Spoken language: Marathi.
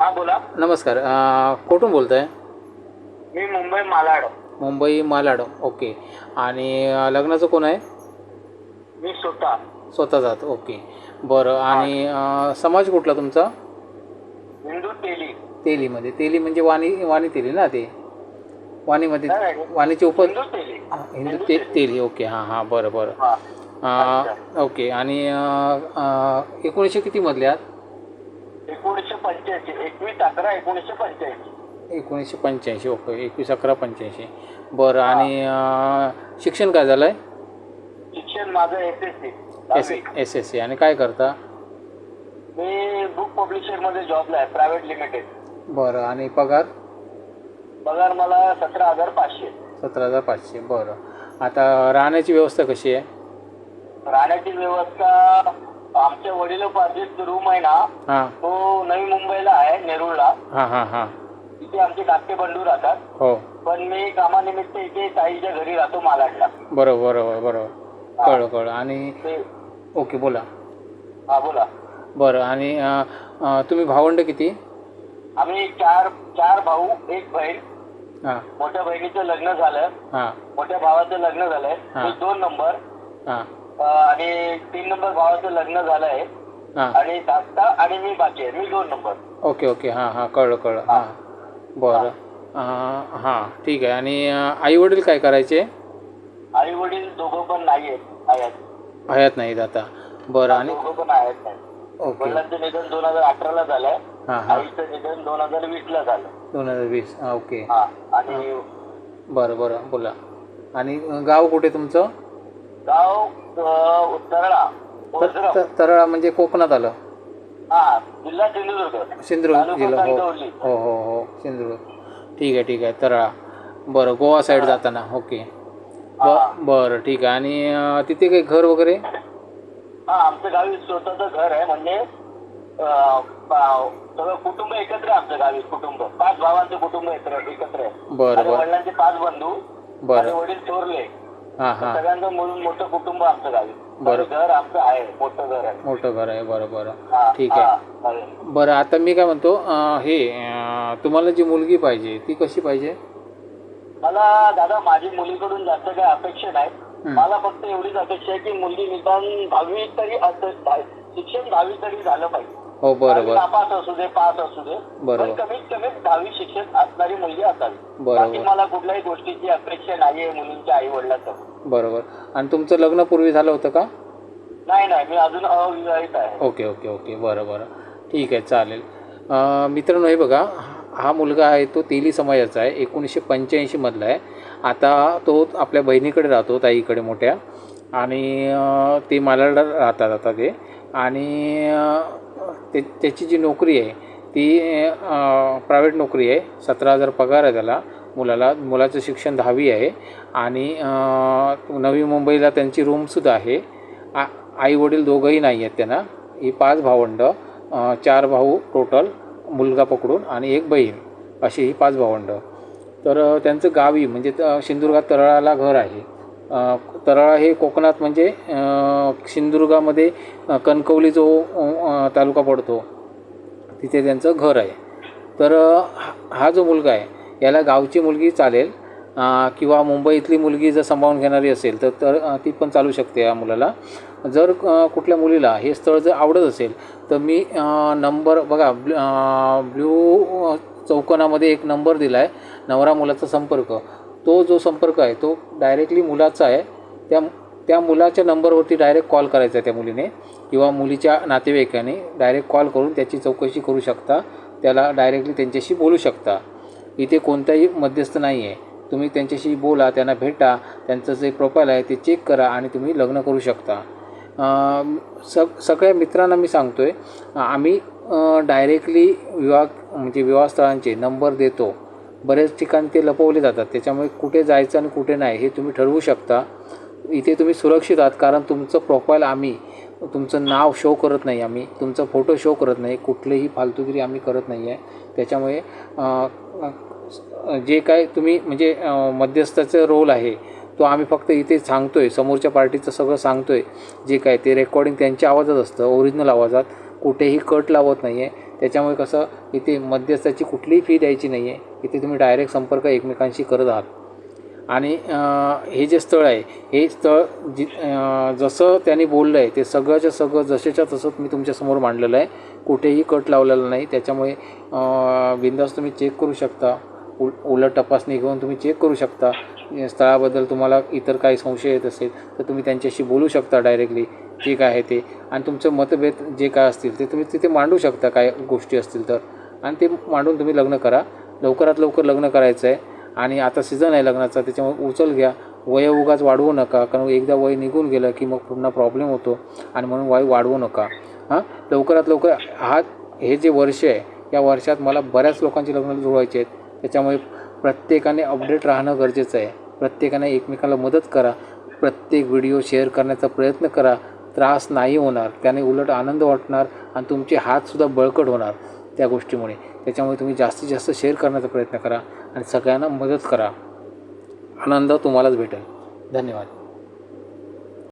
हा बोला. नमस्कार अ, कुठून बोलत आहे मी मुंबई मालाड. मुंबई मालाड ओके. आणि अ, लग्नाचं कोण आहे? मी स्वतः. स्वतः जात ओके. बरं आणि अ, समाज कुठला तुमचा? हिंदू तेली. तेलीमध्ये. तेली म्हणजे वाणी वाणी तेली ना ते? वाणीमध्ये नाही, नाही. वाणीचे उप हिंदू तेली. हिंदू ते तेली ओके. हां हां बरं बरं. हा. अ, ओके. आणि अ, अ, एकोणीसशे कितीमधले आहात? एकोणीसशे पंच्याऐंशी एकवीस अकरा एकोणीसशे पंच्याऐंशी. एकोणीसशे पंच्याऐंशी ओके एकवीस अकरा पंच्याऐंशी. बरं आणि अ, शिक्षण काय झालं आहे शिक्षण माझं S S S C S S C आणि काय करता? मी बुक पब्लिशरमध्ये जॉबला आहे प्रायव्हेट लिमिटेड बरं आणि पगार? पगार मला सतरा हजार पाचशे. सतरा हजार पाचशे बरं. आता राहण्याची व्यवस्था कशी आहे? राहण्याची व्यवस्था आमच्या वडिलोपार्जित रूम आहे ना हां. तो नवी मुंबईला आहे नेरूळला. हां हां हां. तिथे आमचे धाकटे बंधू राहतात. हो. पण मी कामानिमित्त इथे ताईच्या घरी राहतो मालाडला. बरोबर बरोबर बरोबर. कळलं कळलं. आणि ते ओके बोला. हा बोला. बरं आणि अं, अं, तुम्ही भावंड किती? आम्ही चार चार भाऊ एक बहीण. हां. मोठ्या बहिणीचं लग्न झालं. हां. मोठ्या भावाचं लग्न झालंय. हा. मी दोन नंबर. हां. आणि तीन नंबर भावाचं लग्न झालंय. हां. आणि धाकटा आणि मी बाकी आहे. मी दोन नंबर. Okay okay. हां हां. कळलं कळलं. हां. बरं. अं, हां. ठीक आहे. आणि आई वडील काय करायचे? आई वडील दोघं पण नाही आहेत. आहेत हयात नाहीत आता. बरं. आणि दोघं पण आहेत. नाही ओके. वडिलांचं निधन दोन हजार अठराला झालंय. हां हां. आईचं निधन दोन हजार वीस ला झालं. दोन हजार वीस. हां ओके. हा. आणि बरं बरं. बोला. आणि अं, गाव कुठे तुमचं? गाव अं, उत्तरळा तर- ओझरगाव. तर- तरळा म्हणजे कोकणात आलं. हा जिल्हा सिंधुदुर्ग. सिंधुदुर्ग जिल्हा हो. हो हो हो सिंधुदुर्ग. ठीक आहे ठीक आहे तरळा. बरं गोवा साईड जाताना ओके. बरं ठीक आहे. आणि तिथे काही घर वगैरे? हा आमचं गावी स्वतःचं घर आहे म्हणजे सगळं कुटुंब एकत्र आहे आमचं गावी कुटुंब. पाच भावांचं कुटुंब एकत्र एकत्र आहे. बरं वडिलांचे पाच बंधू. बरं. वडील हां सगळ्यांचं मिळून मोठं कुटुंब आमचं गावी. बरं. घर आमचं आहे मोठं घर आहे. मोठं घर आहे बरं बरं. हा, ठीक आहे. बरं. आता मी काय म्हणतो हे तुम्हाला जी मुलगी पाहिजे ती कशी पाहिजे? मला दादा माझी मुलीकडून जास्त काही अपेक्षा नाही. मला फक्त एवढीच अपेक्षा आहे की मुलगी निदान दहावी तरी शिक्षण दहावी तरी झालं पाहिजे. हो बरं दहावी बरं नापास असू दे पास असू दे. बरोबर. पण कमीत कमी दहावी शिक्षण असणारी मुलगी असावी. बरोबर. बाकी मला कुठल्याही गोष्टीची अपेक्षा नाहीये मुलींच्या आई वडिलांचं बरोबर. आणि तुमचं लग्न पूर्वी झालं होतं का? नाही नाही. मी अजून अविवाहित आहे. Okay okay okay. बरं बरं. ठीक आहे चालेल. मित्रांनो हे बघा. हा मुलगा आहे तो तेली समाजाचा आहे. एकोणीसशे पंच्याऐंशीमधला आहे. आता तो आपल्या बहिणीकडे राहतो ताईकडे मोठ्या. आणि ते मालाडला राहतात आता ते. आणि ते त्याची जी नोकरी आहे ती प्रायव्हेट नोकरी आहे. सतरा हजार पगार आहे त्याला. मुलाला मुलाचं शिक्षण दहावी आहे. आणि नवी मुंबईला त्यांची रूमसुद्धा आहे. आ आई वडील दोघंही नाही आहेत त्यांना. ही पाच भावंडं चार भाऊ टोटल मुलगा पकडून आणि एक बहीण. अशी ही पाच भावंडं. तर त्यांचं गावी म्हणजे त- सिंधुदुर्गात तरळाला घर आहे. तराळा हे कोकणात म्हणजे सिंधुदुर्गामध्ये कणकवली जो तालुका पडतो तिथे त्यांचं घर आहे. तर हा- हा जो मुलगा आहे याला गावची मुलगी चालेल किंवा मुंबईतली मुलगी जर सांभाळून घेणारी असेल तर तर ती पण चालू शकते या मुलाला. जर कुठल्या मुलीला हे स्थळ जर आवडत असेल तर मी नंबर बघा ब्ल्यू चौकोनामध्ये एक नंबर दिला आहे नवरा मुलाचा संपर्क. तो जो संपर्क आहे तो डायरेक्टली मुलाचा आहे त्या त्या मुलाच्या नंबरवरती डायरेक्ट कॉल करायचा आहे त्या मुलीने किंवा मुलीच्या नातेवाईकाने डायरेक्ट कॉल करून त्याची चौकशी करू शकता. त्याला डायरेक्टली त्यांच्याशी बोलू शकता. इथे कोणताही मध्यस्थ नाही आहे तुम्ही त्यांच्याशी बोला त्यांना भेटा त्यांचं जे प्रोफाईल आहे ते चेक करा आणि तुम्ही लग्न करू शकता. सग सगळ्या मित्रांना मी सांगतो आहे आम्ही डायरेक्टली विवाह म्हणजे विवाहस्थळांचे नंबर देतो. बरेच ठिकाणी ते लपवले जातात. त्याच्यामुळे कुठे जायचं आणि कुठे नाही हे तुम्ही ठरवू शकता. इथे तुम्ही सुरक्षित आहात कारण तुमचं प्रोफाईल आम्ही तुमचं नाव शो करत नाही आम्ही तुमचा फोटो शो करत नाही कुठलीही फालतुगिरी आम्ही करत नाही आहे त्याच्यामुळे जे काय तुम्ही म्हणजे मध्यस्थाचा रोल आहे तो आम्ही फक्त इथे सांगतो आहे समोरच्या पार्टीचं सगळं सांगतो आहे जे काय ते रेकॉर्डिंग त्यांच्या आवाजात असतं ओरिजिनल आवाजात. कुठेही कट लावत नाही आहे त्याच्यामुळे कसं इथे मध्यस्थाची कुठलीही फी द्यायची नाही आहे इथे तुम्ही डायरेक्ट संपर्क एकमेकांशी करत आहात. आणि हे जे स्थळ आहे हे स्थळ जि जसं त्यांनी बोललं आहे ते सगळंच्या सगळं जसेच्या तसं मी तुमच्यासमोर मांडलेलं आहे. कुठेही कट लावलेला नाही. त्याच्यामुळे बिंदास तुम्ही चेक करू शकता. उल उलट तपासणी घेऊन तुम्ही चेक करू शकता. स्थळाबद्दल तुम्हाला इतर काही संशय येत असेल तर तुम्ही त्यांच्याशी बोलू शकता डायरेक्टली ठीक आहे ते. आणि तुमचं मतभेद जे काय असतील ते तुम्ही तिथे मांडू शकता काय गोष्टी असतील तर. आणि ते मांडून तुम्ही लग्न करा. लवकरात लवकर लग्न करायचं आहे आणि आता सीझन आहे लग्नाचा त्याच्यामुळे उचल घ्या. वय उगाच वाढवू नका. कारण एकदा वय निघून गेलं की मग पुन्हा प्रॉब्लेम होतो. आणि म्हणून वय वाढवू नका. हां? लवकरात लवकर हा हे जे वर्ष आहे या वर्षात मला बऱ्याच लोकांची लग्न जुळवायचे आहेत. त्याच्यामुळे प्रत्येकाने अपडेट राहणं गरजेचं आहे. प्रत्येकाने एकमेकाला मदत करा. प्रत्येक व्हिडिओ शेअर करण्याचा प्रयत्न करा. त्रास नाही होणार त्याने उलट आनंद वाटणार आणि तुमचे हातसुद्धा बळकट होणार त्या गोष्टीमुळे. त्याच्यामुळे तुम्ही जास्तीत जास्त शेअर करण्याचा प्रयत्न करा आणि सगळ्यांना मदत करा. आनंद तुम्हालाच भेटेल. धन्यवाद.